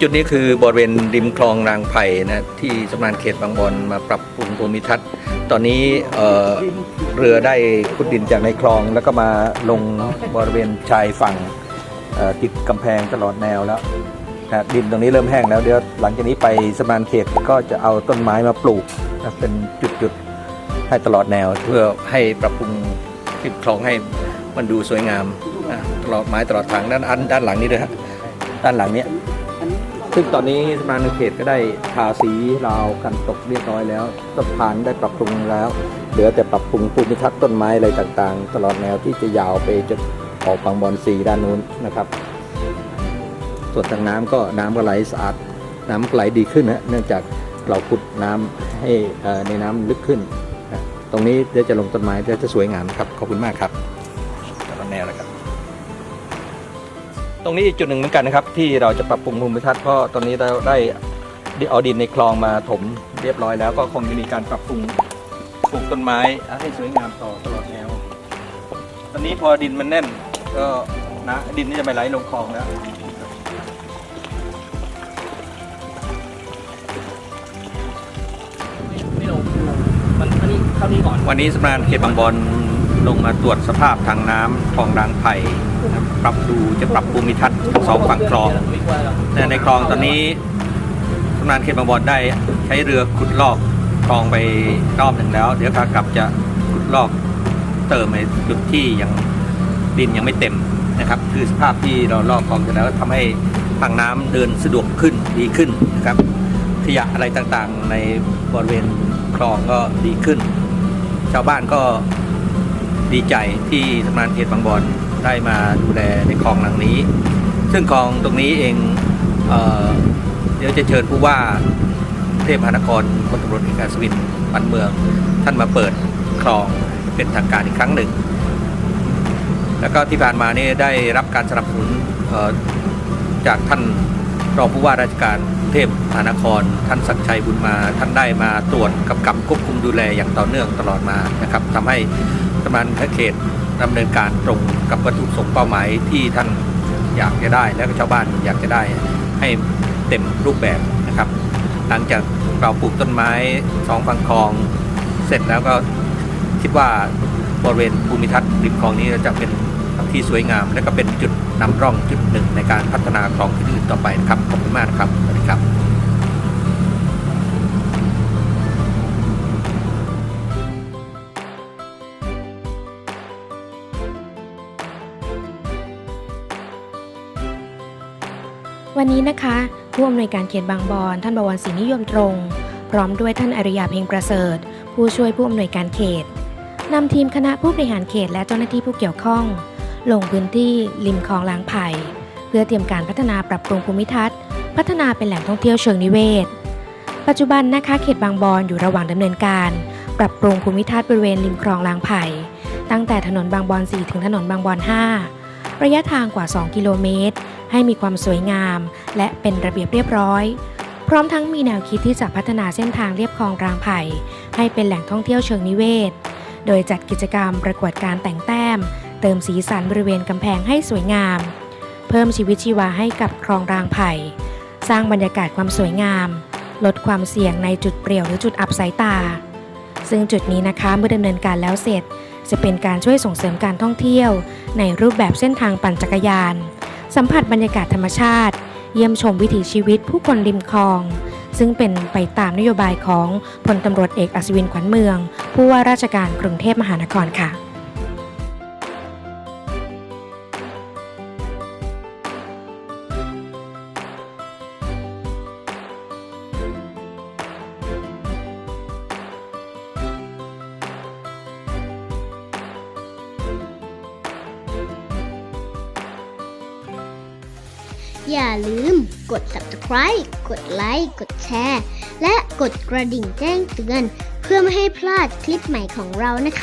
จุดนี้คือบริเวณริมคลองรางไผ่นะที่สำนักงานเขตบางบอนมาปรับปรุงภูมิทัศน์ ตอนนี้เอ่อเรือได้ขุดดินจากในคลอง แล้วก็มาลงบริเวณชายฝั่งเอ่อติดกำแพงตลอดแนวแล้วนะดินตรงนี้เริ่มแห้งแล้วเดี๋ยวหลังจากนี้ไปสำนักงานเขตก็จะเอาต้นไม้มาปลูกนะเป็นจุดๆให้ตลอดแนวเพื่อให้ปรับปรุงริมคลองให้มันดูสวยงามนะตลอดไม้ตลอดทางด้านอันด้านหลังนี้ด้วยฮะด้านหลังเนี้ย ซึ่งตอนนี้สำนักงานเขตก็ได้ทาสีราวกันตกเรียบร้อยแล้วต้นพานได้ปรับปรุงแล้ว เหลือแต่ปรับปรุงภูมิทัศน์ต้นไม้อะไรต่างๆ ตลอดแนวที่จะยาวไปจนออกบางบอนสีด้านนู้นนะครับ ส่วนทางน้ำก็น้ำก็ไหลสะอาดน้ำไหลดีขึ้นนะเนื่องจากเราขุดน้ำให้ในน้ำลึกขึ้น ตรงนี้เดี๋ยวจะลงต้นไม้เดี๋ยวจะสวยงามครับขอบคุณมากครับตลอดแนวแล้วครับ รงนี้อีกจุดหนึ่งเหมือนกันนะครับ ที่เราจะปรับปรุงภูมิทัศน์เพราะตอนนี้เราได้เอาดินในคลองมาถมเรียบร้อยแล้วก็คงจะมีการปรับปรุงปลูกต้นไม้ให้สวยงามต่อตลอดแนว ตอนนี้พอดินมันแน่น ก็นะดินนี่จะไม่ไหลลงคลองแล้วมันอันนี้เท่านี้ก่อน วันนี้สำนักเขตบางบอน ลงมาตรวจสภาพทางน้ำคลองรางไผ่ปรับดูจะปรับภูมิทัศน์สองฝั่งคลอง แต่ในคลองตอนนี้สำนักงานเขตบางบอนได้ใช้เรือขุดลอกคลองไปรอบหนึ่งแล้ว เดี๋ยวขากลับจะขุดลอกเติมในจุดที่ยังดินยังไม่เต็มนะครับ คือสภาพที่เราลอกคลองเสร็จแล้วทำให้ทางน้ำเดินสะดวกขึ้นดีขึ้นนะครับขยะอะไรต่างๆ ในบริเวณคลองก็ดีขึ้น ชาวบ้านก็ ดีใจที่สำนักเขตบางบอนได้มาดูแลในคลองหลังนี้ ซึ่งคลองตรงนี้เองเออเดี๋ยวจะเชิญผู้ว่าเทพหานครพลตำรวจเอกอัศวินปันเมือง ท่านมาเปิดคลองเป็นทางการอีกครั้งหนึ่ง แล้วก็ที่ผ่านมานี่ได้รับการสนับสนุนจากท่านรองผู้ว่าราชการเทพมหานคร ท่านศักดิ์ชัยบุญมา ท่านได้มาตรวจกำกับควบคุมดูแลอย่างต่อเนื่องตลอดมานะครับทำให้ สำนังานเขตดำเนินการตรงกับวัตถุประสงค์เป้าหมายที่ท่านอยากจะได้ และก็ชาวบ้านอยากจะได้ให้เต็มรูปแบบนะครับ หลังจากเราปลูกต้นไม้สองฝั่งคลอง เสร็จแล้วก็คิดว่าบริเวณภูมิทัศน์ริมคลองนี้จะเป็นที่สวยงาม และก็เป็นจุดนำร่องจุดหนึ่งในการพัฒนาคลองที่อื่นต่อไปนะครับขอบคุณมากครับสวัสดีครับ วันนี้นะคะผู้อำนวยการเขตบางบอนท่านบวรศรีนิยมตรง พร้อมด้วยท่านอริยาเพ็งประเสริฐ ผู้ช่วยผู้อำนวยการเขตนำทีมคณะผู้บริหารเขตและเจ้าหน้าที่ผู้เกี่ยวข้อง ลงพื้นที่ริมคลองลางไผ่ เพื่อเตรียมการพัฒนาปรับปรุงภูมิทัศน์ พัฒนาเป็นแหล่งท่องเที่ยวเชิงนิเวศ ปัจจุบันนะคะเขตบางบอนอยู่ระหว่างดำเนินการ ปรับปรุงภูมิทัศน์บริเวณริมคลองลางไผ่ ตั้งแต่ถนนบางบอน 4 ถึงถนนบางบอน 5 ระยะทางกว่า 2 กิโลเมตร ให้มีความสวยงาม และเป็นระเบียบเรียบร้อย พร้อมทั้งมีแนวคิดที่จะพัฒนาเส้นทางเรียบคลองรางไผ่ ให้เป็นแหล่งท่องเที่ยวเชิงนิเวศ โดยจัดกิจกรรมประกวดการแต่งแต้ม เติมสีสันบริเวณกำแพงให้สวยงาม เพิ่มชีวิตชีวาให้กับคลองรางไผ่ สร้างบรรยากาศความสวยงาม ลดความเสี่ยงในจุดเปรี่ยวหรือจุดอับสายตา ซึ่งจุดนี้นะคะเมื่อดำเนินการแล้วเสร็จจะเป็นการช่วยส่งเสริมการท่องเที่ยว ในรูปแบบเส้นทางปั่นจักรยาน สัมผัสบรรยากาศธรรมชาติ เยี่ยมชมวิถีชีวิตผู้คนริมคลอง ซึ่งเป็นไปตามนโยบายของพลตำรวจเอกอัศวินขวัญเมือง ผู้ว่าราชการกรุงเทพมหานครค่ะ อย่าลืมกด subscribe กดไลค์ กดแชร์ และกดกระดิ่งแจ้งเตือน เพื่อไม่ให้พลาดคลิปใหม่ของเรานะคะ